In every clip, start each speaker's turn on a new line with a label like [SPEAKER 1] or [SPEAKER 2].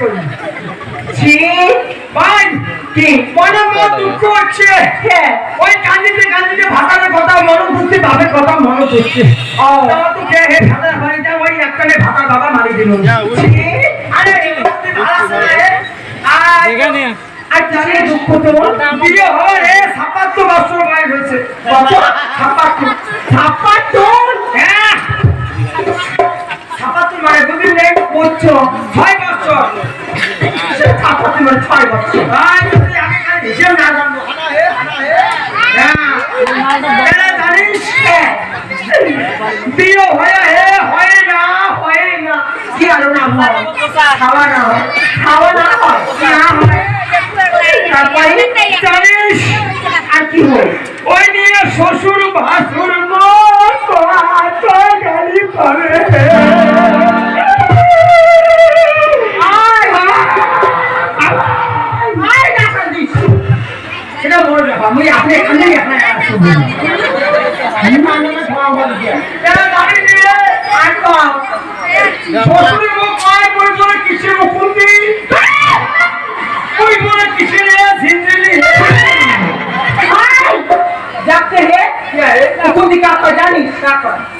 [SPEAKER 1] করি।
[SPEAKER 2] ছি কি?
[SPEAKER 1] মনে দুঃখ হচ্ছে।
[SPEAKER 2] হ্যাঁ।
[SPEAKER 1] ওই কান্দিতে কান্দিতে কথা মনে কথা মনে তো কে হে ভাতার ওই বাবা মারি দিল। আরে। আর
[SPEAKER 2] দুঃখ
[SPEAKER 1] বিয়ে হয় বছর বয়স হয়েছে।
[SPEAKER 2] কত
[SPEAKER 1] হ্যাঁ। মানে দুদিন নেই
[SPEAKER 2] বুঝছ
[SPEAKER 1] ছয় বছর।
[SPEAKER 2] মানে ছয় বছর।
[SPEAKER 1] হ্যাঁ শ্বশুর ভাসুর করে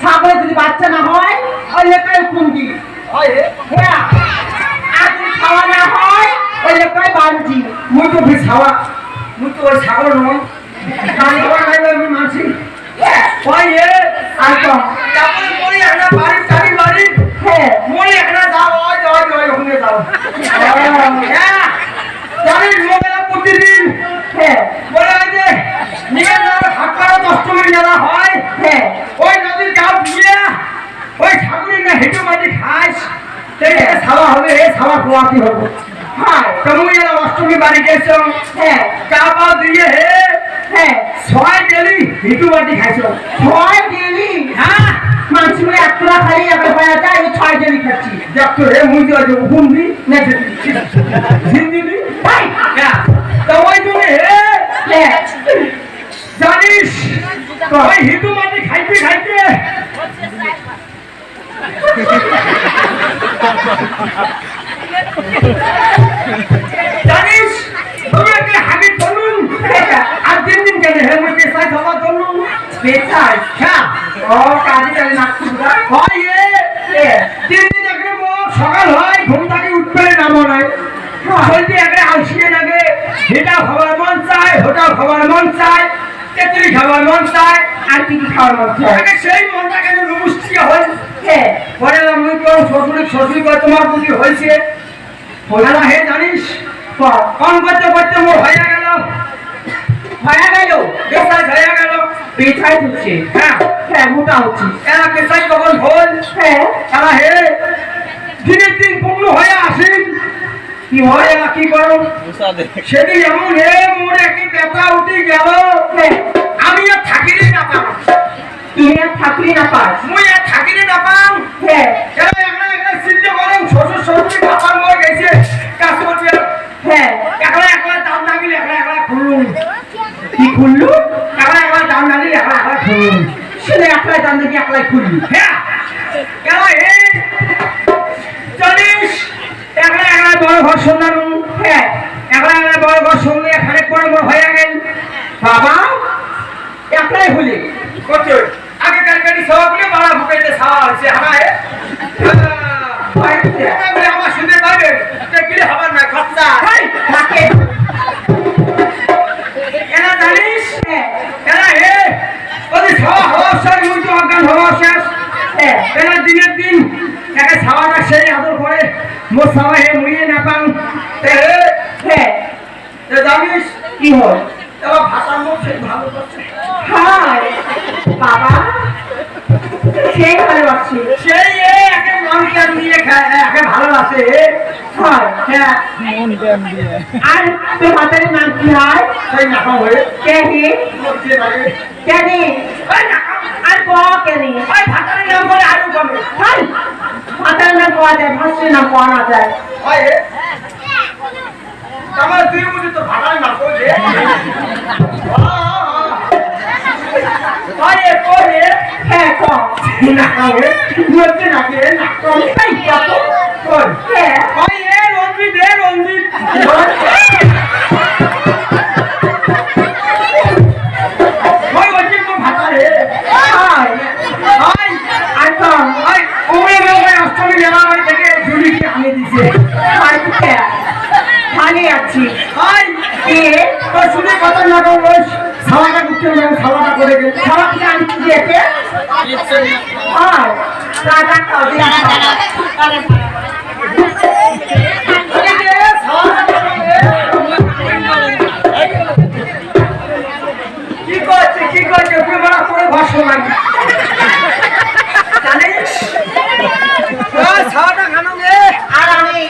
[SPEAKER 2] ছাগলের যদি বাচ্চা না হয় ওই লেখায় কুন্দি হ্যাঁ আর যদি খাওয়া না হয় ওই লেখায় বাঞ্জি
[SPEAKER 1] মুই তো ভি ছাওয়া মুই তো ওই ছাগল নয় মানছি। ওই এ
[SPEAKER 2] আর কম
[SPEAKER 1] তারপরে মই একটা বাড়ি চারি বাড়ি।
[SPEAKER 2] হ্যাঁ।
[SPEAKER 1] মই একটা যাও ওই ওই ওই ওখানে যাও হ্যাঁ। জানিস মোবাইলে প্রতিদিন।
[SPEAKER 2] হ্যাঁ।
[SPEAKER 1] বলে যে নিজের অষ্টমীর মেলা হয়
[SPEAKER 2] হ্যাঁ
[SPEAKER 1] ওই নদীর গাও দিয়ে ওই ঠাকুরের না হেঁটে মাটি খাস হবে রে ছাওয়া হবে।
[SPEAKER 2] হ্যাঁ
[SPEAKER 1] তুমি এলা অষ্টমী বাড়ি গেছো।
[SPEAKER 2] হ্যাঁ।
[SPEAKER 1] গা পা দিয়ে হে
[SPEAKER 2] হ্যাঁ।
[SPEAKER 1] ছয় গেলি হিটু মাটি খাইছো।
[SPEAKER 2] ছয় ডেলি?
[SPEAKER 1] হ্যাঁ।
[SPEAKER 2] মুড়ে খালি যায় আমি ছয় ডেলি খাচ্ছি।
[SPEAKER 1] দেখতো রে মুই না হিন্দি দি হ্যাঁ। তো ওই জন্য হে
[SPEAKER 2] হ্যাঁ।
[SPEAKER 1] জানিস ওই হিটু মাটি খাইতে খাইতে জানিস, তুমি একটা হাবিব বলুন আর দিন দিন কেন হে পেশায় খাওয়া বলুন
[SPEAKER 2] বেচাই
[SPEAKER 1] হ্যাঁ
[SPEAKER 2] ও, কাজে কাজে নাচছি
[SPEAKER 1] হয় এ দিন একটা মো- সকাল হয়, ঘুম থেকে উঠবে নামো নাই। বলতে একটা আলসিয়ে লাগে। এটা খাবার মন চায় ওটা খাবার মন চায়, তেতুলি খাবার মন চায়,
[SPEAKER 2] আর কি কি খাওয়ার মধ্যে
[SPEAKER 1] আগে সেই মনটা কেন রুবুষ্টিয়া হয়? শ্বশুর করে তোমার হয়েছে। হলো হে জানিস কম করতে করতে মোর হয়ে গেল।
[SPEAKER 2] হয়ে গেল।
[SPEAKER 1] পেশায় হয়ে গেল।
[SPEAKER 2] বেচাই হচ্ছে
[SPEAKER 1] হ্যাঁ
[SPEAKER 2] হ্যাঁ মোটা হচ্ছে।
[SPEAKER 1] এরা পেশায় কখন হল?
[SPEAKER 2] হ্যাঁ
[SPEAKER 1] এরা হে দিনের দিন পূর্ণ হয়ে আসেন কি হয় এরা কি করো? সেদিন এমন হে মোর একই ব্যথা উঠে গেল।
[SPEAKER 2] হ্যাঁ।
[SPEAKER 1] আমি আর থাকিরে না
[SPEAKER 2] তুমি আর থাকলি না পাস
[SPEAKER 1] মুই আর থাকিরে না পাম
[SPEAKER 2] হ্যাঁ।
[SPEAKER 1] এরা একটা একটা চিন্তা করেন শ্বশুর শ্বশুর বাবার মরে গেছে কাজ করবে
[SPEAKER 2] হ্যাঁ।
[SPEAKER 1] একলা একলা দাম লাগিলে একলা একলা খুললুম।
[SPEAKER 2] কি খুললু?
[SPEAKER 1] একলা একলা দাম লাগিলে খুন
[SPEAKER 2] শুনে একলাই জানলে কি একলাই খুলবি
[SPEAKER 1] হ্যাঁ। কেন হে জানিস একলা একলা বড় ঘর সন্ধান
[SPEAKER 2] হ্যাঁ।
[SPEAKER 1] একলা একলা বড় ঘর সঙ্গে খানিক বড় বড় হয়ে গেল।
[SPEAKER 2] বাবা একলাই হলে।
[SPEAKER 1] করছে আগে সবগুলো আমার শুনতে পারবেন কিলে হবার না খরচা
[SPEAKER 2] থাকে
[SPEAKER 1] এনা জানিস?
[SPEAKER 2] হ্যাঁ।
[SPEAKER 1] হে ওদের ছাওয়া হওয়ার শেষ মুই অজ্ঞান হওয়ার শেষ।
[SPEAKER 2] হ্যাঁ।
[SPEAKER 1] দিনের দিন একে সেই আদর করে মোর ছাওয়া হে না পান।
[SPEAKER 2] হ্যাঁ।
[SPEAKER 1] জানিস?
[SPEAKER 2] কি হয়?
[SPEAKER 1] এবার ভাষা মুখ ভালো করছে।
[SPEAKER 2] হাই বাবা। সেই ভালোবাসি।
[SPEAKER 1] সেই একে মন নিয়ে একে ভালোবাসে।
[SPEAKER 2] হয়
[SPEAKER 1] হ্যাঁ।
[SPEAKER 3] মন
[SPEAKER 2] আর তোর নাম কি হয়?
[SPEAKER 1] সেই নাকা হয়ে।
[SPEAKER 2] কে হে? কে নে আর ক কে নে
[SPEAKER 1] ওই ভাতারের নাম করে আলু কমে
[SPEAKER 2] হাই নাম পাওয়া যায় ভাষ্যের নাম পাওয়া না যায়।
[SPEAKER 1] আমার বুঝি তো ভাতারের নাম করে
[SPEAKER 2] ক
[SPEAKER 1] নাকা হয়ে মরছে নাকি রে নাকা
[SPEAKER 2] তাই কত
[SPEAKER 1] কর
[SPEAKER 2] হ্যাঁ
[SPEAKER 1] হয় এ রঞ্জিত এ রঞ্জিত ওই ওই
[SPEAKER 2] হাই
[SPEAKER 1] হয়
[SPEAKER 2] আর ক
[SPEAKER 1] হয় ওরে ওরে অষ্টমী মেলা বাড়ি থেকে ঝুলিকে আনে দিছে
[SPEAKER 2] আর কে ভালো আছি
[SPEAKER 1] হয়
[SPEAKER 2] কে
[SPEAKER 1] তো শুনে কথা না করো ওই করতে হবে সালাটা করে গেল
[SPEAKER 2] খাওয়া কি হাই
[SPEAKER 1] কি করছে কি করছে? ওকে বড় করে ভাষ্য লাগে জানিস ওই খানো গে।
[SPEAKER 2] আর আমি